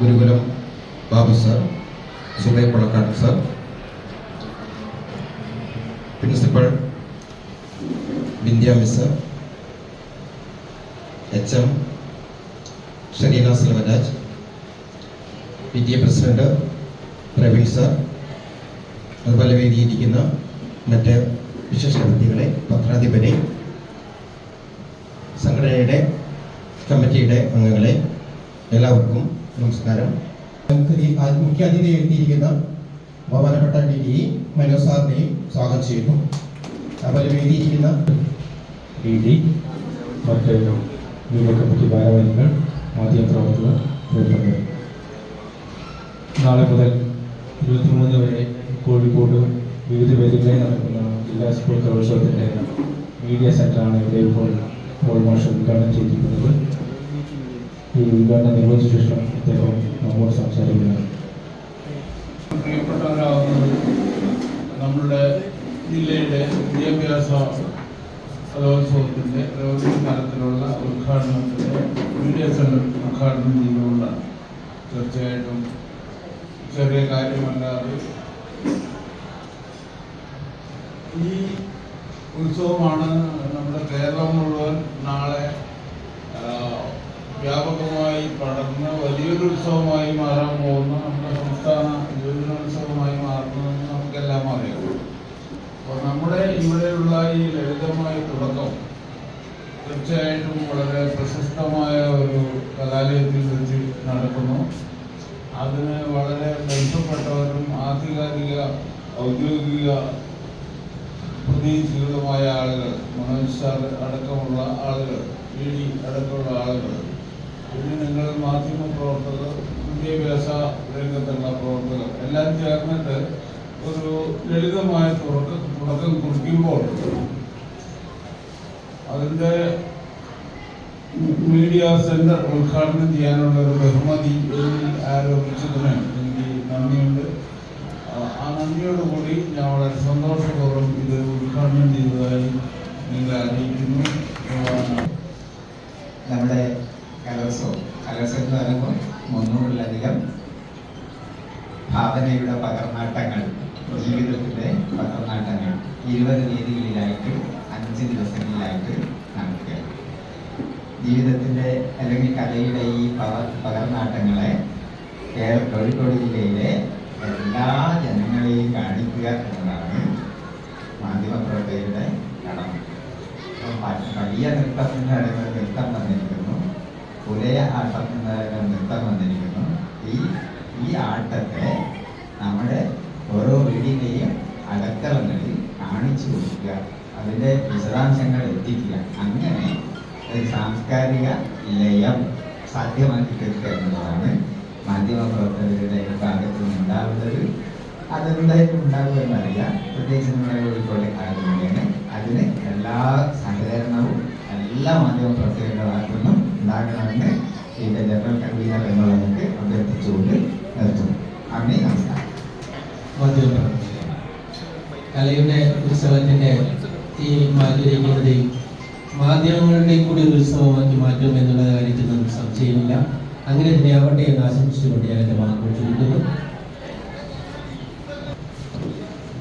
ഗുരുകുലം Babu sir സുബൈ Kolakkad sir principal Vindhya miss H M Shareena Selvaraj P T A president Praveen sir അതുപോലെ വേദിയിരിക്കുന്ന മറ്റ് വിശിഷ്ട വ്യക്തികളെ പത്രാധിപരെ സംഘടനയുടെ കമ്മിറ്റിയുടെ അംഗങ്ങളെ എല്ലാവർക്കും നമസ്കാരം. നമുക്ക് ഈ മുഖ്യ അതിഥി എത്തിയിരിക്കുന്ന ബഹുമാനപ്പെട്ട ഡി ഡി മനോജ് സാറിനെയും സ്വാഗതം ചെയ്യുന്നു. അതുപോലെ വേദിയിരിക്കുന്ന ഡി ഡി മറ്റ് കമ്മിറ്റി ഭാരവാഹികൾ മാധ്യമപ്രവർത്തകർ പ്രിയപ്പെട്ടവർ നാളെ മുതൽ ഇരുപത്തിമൂന്ന് വരെ കോഴിക്കോട് വിവിധ വേദികളിൽ നടക്കുന്ന ജില്ലാ സ്കൂൾ കലോത്സവത്തിന്റെ മീഡിയ സെന്ററാണ് ഇവിടെ ഇപ്പോൾ ഓൾമോസ്റ്റ് ഉദ്ഘാടനം ചെയ്തിരിക്കുന്നത്. ഈ ഉദ്ഘാടനം നിർവഹിച്ച ശേഷം അദ്ദേഹം നമ്മോട് സംസാരിക്കുന്നത് പ്രിയപ്പെട്ടവരാകുന്നത് നമ്മുടെ ജില്ലയുടെ വിദ്യാഭ്യാസ കലോത്സവത്തിന്റെ റവന്യൂ തലത്തിലുള്ള ഉദ്ഘാടനത്തിന്റെ മീഡിയ സെന്റർ ഉദ്ഘാടനം ചെയ്തുകൊണ്ട് തീർച്ചയായിട്ടും ചെറിയ കാര്യമല്ലാതെ ഈ ഉത്സവമാണ് നമ്മുടെ കേരളം മുഴുവൻ നാളെ വ്യാപകമായി പടർന്ന് വലിയൊരു ഉത്സവമായി മാറാൻ പോകുന്ന നമ്മുടെ സംസ്ഥാന യുവജനോത്സവമായി മാറുന്നതെന്ന് നമുക്കെല്ലാം അറിയാം അപ്പോൾ നമ്മുടെ ഇവിടെയുള്ള ഈ ലളിതമായ തുടക്കം തീർച്ചയായിട്ടും വളരെ പ്രശസ്തമായ ഒരു കലാലയത്തിൽ വെച്ച് നടക്കുന്നു. അതിന് വളരെ ബന്ധപ്പെട്ടവരും ആധികാരിക ഔദ്യോഗിക പ്രതിനിധികളുമായ ആളുകൾ മനോജ് സാർ അടക്കമുള്ള ആളുകൾ ഇ ഡി അടക്കമുള്ള ആളുകൾ പിന്നെ നിങ്ങൾ മാധ്യമ പ്രവർത്തകർ വിദ്യാഭ്യാസ രംഗത്തുള്ള പ്രവർത്തകർ എല്ലാം ചേർന്നിട്ട് ഒരു ലളിതമായ തുടക്കം കുറിക്കുമ്പോൾ അതിന്റെ മീഡിയ സെന്റർ ഉദ്ഘാടനം ചെയ്യാനുള്ള ഒരു ബഹുമതി ആരോപിച്ചതിന് എനിക്ക് നന്ദിയുണ്ട്. ആ, നന്ദിയോടുകൂടി ഞാൻ വളരെ സന്തോഷപൂർവം ഇത് ഉദ്ഘാടനം ചെയ്തതായി നിങ്ങളെ അറിയിക്കുന്നു. നമ്മുടെ കലോത്സവം എന്ന് പറയുമ്പോൾ മുന്നൂറിലധികം ഭാവനയുടെ പകർന്നാട്ടങ്ങൾ ജീവിതത്തിന്റെ പകർന്നാട്ടങ്ങൾ ഇരുപത് വേദികളിലായിട്ട് അഞ്ച് ദിവസങ്ങളിലായിട്ട് നടക്കുകയാണ്. ജീവിതത്തിന്റെ അല്ലെങ്കിൽ കലയുടെ ഈ പവർ പകർന്നാട്ടങ്ങളെ കേരള കോഴിക്കോട് ജില്ലയിലെ എല്ലാ ജനങ്ങളെയും കാണിക്കുക എന്നതാണ് മാധ്യമപ്രവർത്തകരുടെ കടമ. വലിയ നൃത്തം എന്ന് പറയുന്നത് നൃത്തം വന്നിരിക്കുന്നു പുലയ ആട്ടം എന്ന് നൃത്തം വന്നിരിക്കുന്നു. ഈ ഈ ആട്ടത്തെ നമ്മുടെ ഓരോ വീടിന്റെയും അടക്കളങ്ങളിൽ കാണിച്ചു കൊടുക്കുക. അതിന്റെ വിശദാംശങ്ങൾ എത്തിക്കുക. അങ്ങനെ ഒരു സാംസ്കാരിക ലയം സാധ്യമാക്കി തീർക്കുക എന്നതാണ് മാധ്യമപ്രവർത്തകരുടെ ഭാഗത്ത് നിന്നുണ്ടാവുന്നത് അതെന്തായാലും ഉണ്ടാകുമെന്നറിയാം. പ്രത്യേകിച്ച് നമ്മുടെ കോഴിക്കോട്ടെ ആയതുകൊണ്ടാണ് അതിന് എല്ലാ സഹകരണവും എല്ലാ മാധ്യമ പ്രവർത്തകരുടെ ഭാഗത്തു നിന്നും ഉണ്ടാകണമെന്ന് ഇതിന്റെ ജനറൽ കൺവീനർ എന്നുള്ളവർക്ക് അഭ്യർത്ഥിച്ചുകൊണ്ട് നിർത്തുന്നു. അങ്ങനെ നമസ്കാരം. കലയുടെ ഉത്സവത്തിന്റെ ഈ മാറ്റിയിരിക്കുന്നത് മാധ്യമങ്ങളുടെയും കൂടി ഒരു ഉത്സവമാക്കി മാറ്റും എന്നുള്ള കാര്യത്തിൽ നമുക്ക് സംശയമില്ല അങ്ങനെ തന്നെ ആവട്ടെ എന്ന് ആശംസിച്ചുകൊണ്ട് ഞാൻ എന്റെ വാക്കുകൾ ചുരുക്കുന്നു.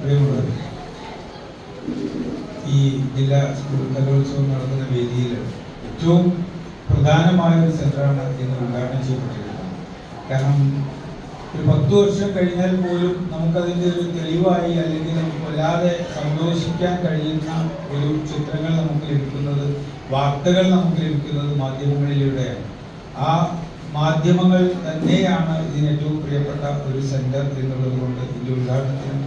പ്രിയമുള്ളവരെ ഈ ജില്ലാ സ്കൂൾ കലോത്സവം നടക്കുന്ന വേദിയിൽ ഏറ്റവും പ്രധാനമായ ഒരു സെന്ററാണ് ഇന്ന് ഉദ്ഘാടനം ചെയ്യപ്പെട്ടിരിക്കുന്നത്. കാരണം ഒരു പത്ത് വർഷം കഴിഞ്ഞാൽ പോലും നമുക്കതിന്റെ ഒരു തെളിവായി അല്ലെങ്കിൽ നമുക്ക് വല്ലാതെ സന്തോഷിക്കാൻ കഴിയുന്ന ഒരു ചിത്രങ്ങൾ നമുക്ക് ലഭിക്കുന്നത് വാർത്തകൾ നമുക്ക് ലഭിക്കുന്നത് മാധ്യമങ്ങളിലൂടെയാണ്. ആ മാധ്യമങ്ങൾ തന്നെയാണ് ഇതിന് ഏറ്റവും പ്രിയപ്പെട്ട ഒരു സെന്റർ എന്നുള്ളത് കൊണ്ട് ഇതിന്റെ ഉദ്ഘാടനത്തിന്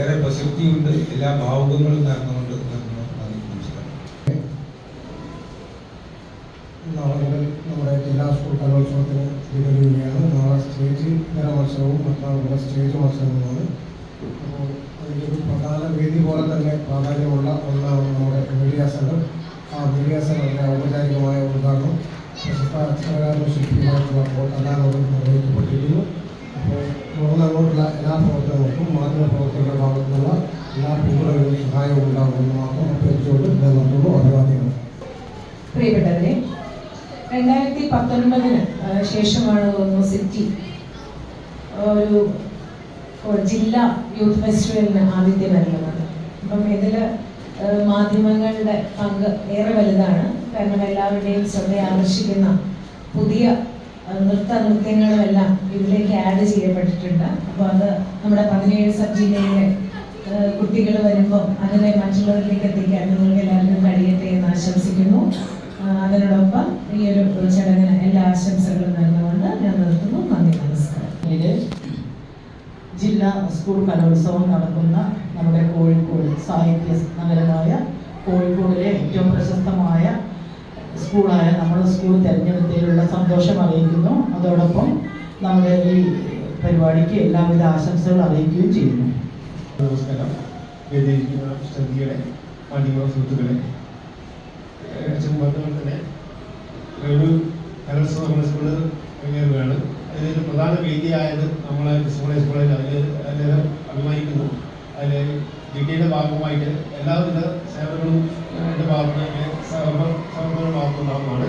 ഏറെ പ്രസക്തിയുണ്ട് എല്ലാ ഭാവുകങ്ങളും നേർന്നുകൊണ്ട് നിർന്നു നന്ദി നമസ്കാരം. ജില്ലാ സ്കൂൾ കലോത്സവത്തിന് തുടരുകയാണ് നാളെ സ്റ്റേജ് മത്സരവും മറ്റന്നാൾ സ്റ്റേജ് മത്സരങ്ങളുമാണ് അപ്പോൾ അതിന്റെ ഒരു പ്രധാന വേദി പോലെ തന്നെ പ്രാധാന്യമുള്ള ഒന്നാണ് നമ്മുടെ മീഡിയ സെന്റർ ആ മീഡിയ സെന്ററിന്റെ ഔപചാരികമായ ഉദ്ഘാടനം പ്രശസ്ത ചിത്രകാരനും ശില്പിയുമായിട്ടുള്ള കോട്ടല്ലാനോട് നിർവഹിക്കപ്പെട്ടിരിക്കുന്നു. അപ്പോൾ തുടർന്ന് അങ്ങോട്ടുള്ള എല്ലാ പ്രവർത്തനങ്ങൾക്കും മാധ്യമ പ്രവർത്തകരുടെ ഭാഗത്തുനിന്നുള്ള എല്ലാ പിന്തുണകളും സഹായവും ഉണ്ടാകുമെന്ന് മാത്രം അഭ്യർത്ഥിച്ചുകൊണ്ട് നിലനിർത്തുന്നു അഭിവാദ്യങ്ങൾ. പ്രിയപ്പെട്ടവരെ രണ്ടായിരത്തി പത്തൊൻപതിന് ശേഷമാണ് തോന്നുന്നു സിറ്റി. ഒരു ജില്ലാ യൂത്ത് ഫെസ്റ്റിവലിന് ആദ്യത്തെ വരുന്നത് അപ്പം ഇതിൽ മാധ്യമങ്ങളുടെ പങ്ക് ഏറെ വലുതാണ്. കാരണം എല്ലാവരുടെയും ശ്രദ്ധ ആകർഷിക്കുന്ന പുതിയ നൃത്ത നൃത്യങ്ങളുമെല്ലാം ഇതിലേക്ക് ആഡ് ചെയ്യപ്പെട്ടിട്ടുണ്ട്. അപ്പോൾ അത് നമ്മുടെ പതിനേഴ് സബ് ജില്ലയിലെ കുട്ടികൾ വരുമ്പോൾ അതിനെ മറ്റുള്ളവരിലേക്ക് എത്തിക്കാൻ നിങ്ങൾക്ക് എല്ലാവർക്കും കഴിയട്ടെ എന്ന് ആശംസിക്കുന്നു. അതിനോടൊപ്പം ഈ ഒരു ചടങ്ങിന് എല്ലാ ആശംസകളും നേർന്നുകൊണ്ട് ഞാൻ നിർത്തുന്നു. നന്ദി നമസ്കാരം. ഇത് ജില്ലാ സ്കൂൾ കലോത്സവം നടക്കുന്ന നമ്മുടെ കോഴിക്കോട് സാഹിത്യ നഗരമായ കോഴിക്കോടിലെ ഏറ്റവും പ്രശസ്തമായ സ്കൂളായ നമ്മുടെ സ്കൂൾ തിരഞ്ഞെടുത്തതിലുള്ള സന്തോഷം അറിയിക്കുന്നു. അതോടൊപ്പം നമ്മുടെ ഈ പരിപാടിക്ക് എല്ലാവിധ ആശംസകൾ അറിയിക്കുകയും ചെയ്യുന്നു. നമസ്കാരം. ശ്രദ്ധികളെ മാധ്യമ സുഹൃത്തുക്കളെ പോലെ തന്നെ ഒരു കലോത്സവം സ്കൂളിൽ മുന്നേറുകയാണ് അതിലൊരു പ്രധാന വേദിയായത് നമ്മളെ സ്കൂളെ സ്കൂളിൽ അതിൽ അതിൽ അഭിമാനിക്കുന്നു. അതിൽ ഭാഗമായിട്ട് എല്ലാവിധ സേവനങ്ങളും എന്റെ ഭാഗത്ത് നിന്ന് സഹകരണ ഭാഗത്തുണ്ടാകുന്നതാണ്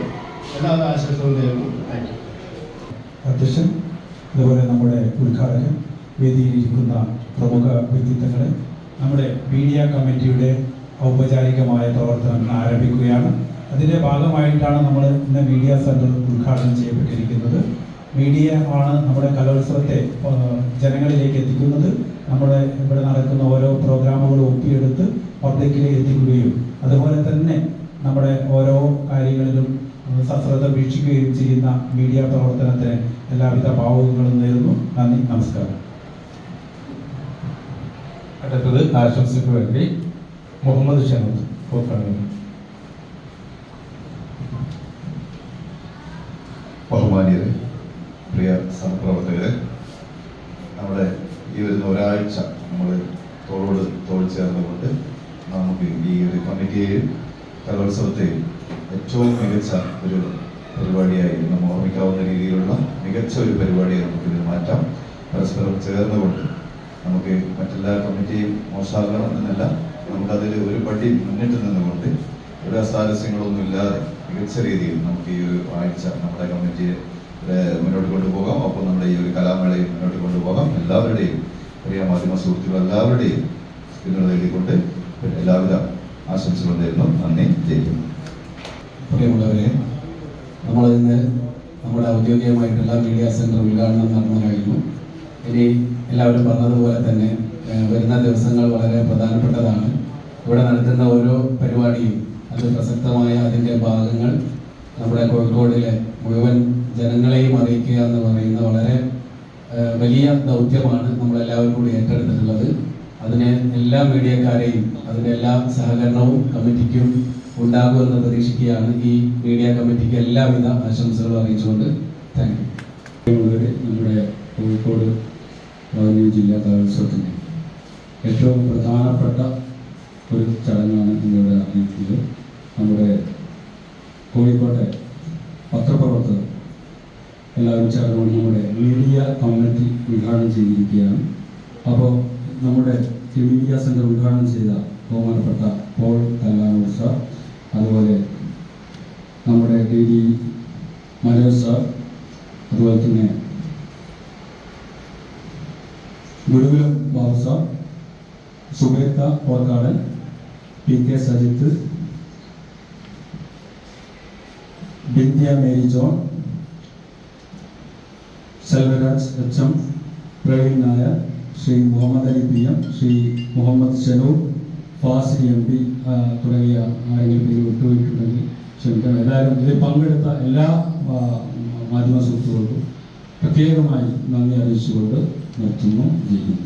എല്ലാവിധ ആശംസകളും നേരുന്നു. താങ്ക് യു അധ്യക്ഷൻ അതുപോലെ നമ്മുടെ ഉദ്ഘാടകൻ വേദിയിലിരിക്കുന്ന പ്രമുഖ വ്യക്തിത്വങ്ങളെ നമ്മുടെ മീഡിയ കമ്മിറ്റിയുടെ ഔപചാരികമായ പ്രവർത്തനങ്ങൾ ആരംഭിക്കുകയാണ്. അതിന്റെ ഭാഗമായിട്ടാണ് നമ്മൾ ഇന്ന് മീഡിയ സെന്റർ ഉദ്ഘാടനം ചെയ്യപ്പെട്ടിരിക്കുന്നത്. മീഡിയ ആണ് നമ്മുടെ കലോത്സവത്തെ ജനങ്ങളിലേക്ക് എത്തിക്കുന്നത്. നമ്മുടെ ഇവിടെ നടക്കുന്ന ഓരോ പ്രോഗ്രാമുകളും ഒപ്പിയെടുത്ത് പബ്ലിക്കിലേക്ക് എത്തിക്കുകയും അതുപോലെ തന്നെ നമ്മുടെ ഓരോ കാര്യങ്ങളിലും സശ്രദ്ധ വീക്ഷിക്കുകയും ചെയ്യുന്ന മീഡിയ പ്രവർത്തനത്തിന് എല്ലാവിധ ഭാവുകങ്ങളും നേരുന്നു. നന്ദി നമസ്കാരം. അടുത്തത് ആശംസയ്ക്ക് വേണ്ടി മുഹമ്മദ് ഷനൂദ് പോക്കാണ്. ബഹുമാനിയരെ പ്രിയ സഹപ്രവർത്തകരെ നമ്മുടെ ഈ വരുന്ന ഒരാഴ്ച നമ്മൾ തോളോട് തോൾ ചേർന്നുകൊണ്ട് നമുക്ക് ഈ ഒരു കമ്മിറ്റിയെയും കലോത്സവത്തെയും ഏറ്റവും മികച്ച ഒരു പരിപാടിയായി നമ്മൾ ഓർമ്മിക്കാവുന്ന രീതിയിലുള്ള മികച്ച ഒരു പരിപാടിയെ നമുക്കിത് മാറ്റാം. പരസ്പരം ചേർന്നുകൊണ്ട് നമുക്ക് മറ്റെല്ലാ കമ്മിറ്റിയും മോശമാകണം എന്നല്ല. നമുക്കതിൽ ഒരു പടി മുന്നിട്ട് നിന്നുകൊണ്ട് ഒരു അസാരസ്യങ്ങളൊന്നും ഇല്ലാതെ മികച്ച രീതിയിൽ നമുക്ക് ഈ ഒരു ആഴ്ച നമ്മുടെ കമ്മിറ്റിയെ മുന്നോട്ട് കൊണ്ടുപോകാം. അപ്പോൾ നമ്മുടെ ഈ ഒരു കലാമേളയും മുന്നോട്ട് കൊണ്ടുപോകാം. എല്ലാവരുടെയും പ്രിയ മാധ്യമ സുഹൃത്തുക്കൾ എല്ലാവരുടെയും പിന്തുണ നേടിക്കൊണ്ട് എല്ലാവിധ ആശംസകളും നേരുന്നു. നന്ദി. ജയിക്കുന്നു പ്രിയമുള്ളവരെ നമ്മൾ ഇന്ന് നമ്മുടെ ഔദ്യോഗികമായിട്ടുള്ള മീഡിയ സെന്റർ ഉദ്ഘാടനം നടന്നു കഴിഞ്ഞു. ഇനി എല്ലാവരും പറഞ്ഞതുപോലെ തന്നെ വരുന്ന ദിവസങ്ങൾ വളരെ പ്രധാനപ്പെട്ടതാണ്. ഇവിടെ നടത്തുന്ന ഓരോ പരിപാടിയും അത് പ്രസക്തമായ അതിന്റെ ഭാഗങ്ങൾ നമ്മുടെ കോഴിക്കോടിലെ മുഴുവൻ ജനങ്ങളെയും അറിയിക്കുക എന്ന് പറയുന്ന വളരെ വലിയ ദൗത്യമാണ് നമ്മളെല്ലാവരും കൂടി ഏറ്റെടുത്തിട്ടുള്ളത്. അതിന് എല്ലാ മീഡിയക്കാരെയും അതിന്റെ എല്ലാ സഹകരണവും കമ്മിറ്റിക്കും ഉണ്ടാകുമെന്ന് പ്രതീക്ഷിക്കുകയാണ് ഈ മീഡിയ കമ്മിറ്റിക്ക് എല്ലാവിധ ആശംസകളും അറിയിച്ചുകൊണ്ട് താങ്ക് യു. നമ്മുടെ കോഴിക്കോട് ജില്ലാ കലോത്സവത്തിന്റെ ഏറ്റവും പ്രധാനപ്പെട്ട ഒരു ചടങ്ങാണ് ഇന്നിവിടെ അറിയിക്കുന്നത് നമ്മുടെ കോഴിക്കോട്ടെ പത്രപ്രവർത്തകർ എല്ലാവരും ചേർന്നുകൊണ്ട് നമ്മുടെ മീഡിയ കമ്മിറ്റി ഉദ്ഘാടനം ചെയ്തിരിക്കുകയാണ്. അപ്പോൾ നമ്മുടെ മീഡിയ സെന്റർ ഉദ്ഘാടനം ചെയ്ത ബഹുമാനപ്പെട്ട പോൾ കല്ലാനൂർ സാർ അതുപോലെ നമ്മുടെ ഡി ഡി മനോജ് സാർ അതുപോലെ തന്നെ Gurukulam Babu sir Subetha Orkkadan P K Sajith Bindhya Mary John Selvaraj H M Praveen Nair Shri Muhammad Ali P M Shri Muhammad Shanoor Fazil M P തുടങ്ങിയ ആരെങ്കിലും പേര് വിട്ടുപോയിട്ടുണ്ടെങ്കിൽ ക്ഷമിക്കണം. എല്ലാവരും ഇതിൽ പങ്കെടുത്ത എല്ലാ മാധ്യമ സുഹൃത്തുക്കൾക്കും പ്രത്യേകമായി നന്ദി അറിയിച്ചുകൊണ്ട് നിർത്തുന്നു. ജയിക്കുന്നു